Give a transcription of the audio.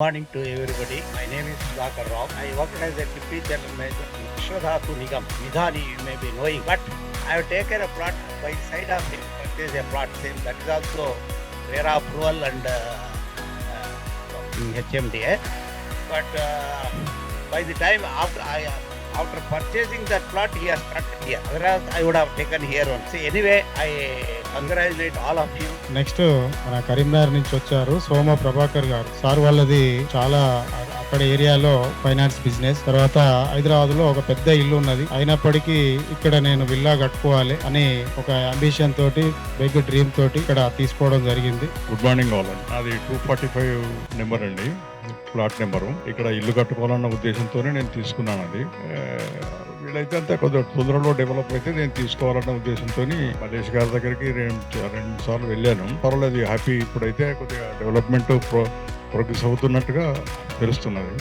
morning to everybody. My name is Sudhakar Rao. I work as a deputy general manager in Vishwadhatu Nigam. Vidhani you may be knowing. But I have taken a plot by side of him. Purchase a plot same. That is also RERA approval and uh, uh, HMDA. But uh, by the time after I after purchasing that plot, he has started here. Whereas I would have taken here one. See, anyway, I congratulate all of you. Next మన కరీంనగర్ నుంచి వచ్చారు సోమ ప్రభాకర్ గారు sir వాళ్ళది చాలా అక్కడ ఏరియాలో finance business తర్వాత హైదరాబాద్లో ఒక పెద్ద ఇల్లు ఉన్నది అయినప్పటికీ ఇక్కడ నేను విల్లా కట్టుకోవాలి అని ఒక అంబిషన్ తోటి బిగ్ డ్రీమ్ తోటి ఇక్కడ తీసుకోవడం జరిగింది గుడ్ మార్నింగ్ ఆల్ అది టూ ఫార్టీ ఫైవ్ నెంబర్ అండి ప్లాట్ నెంబరు. ఇక్కడ ఇల్లు కట్టుకోవాలన్న ఉద్దేశంతోనే నేను తీసుకున్నాను అది. వీళ్ళైతే అంతా అంతే కొద్దిగా తొందరలో డెవలప్ అయితే నేను తీసుకోవాలన్న ఉద్దేశంతో మలేష్ గారి దగ్గరికి రెండు రెండు సార్లు వెళ్ళాను. పర్వాలేదు హ్యాపీ ఇప్పుడైతే కొద్దిగా డెవలప్మెంట్ ప్రో ప్రోగ్రెస్ అవుతున్నట్టుగా తెలుస్తున్నది.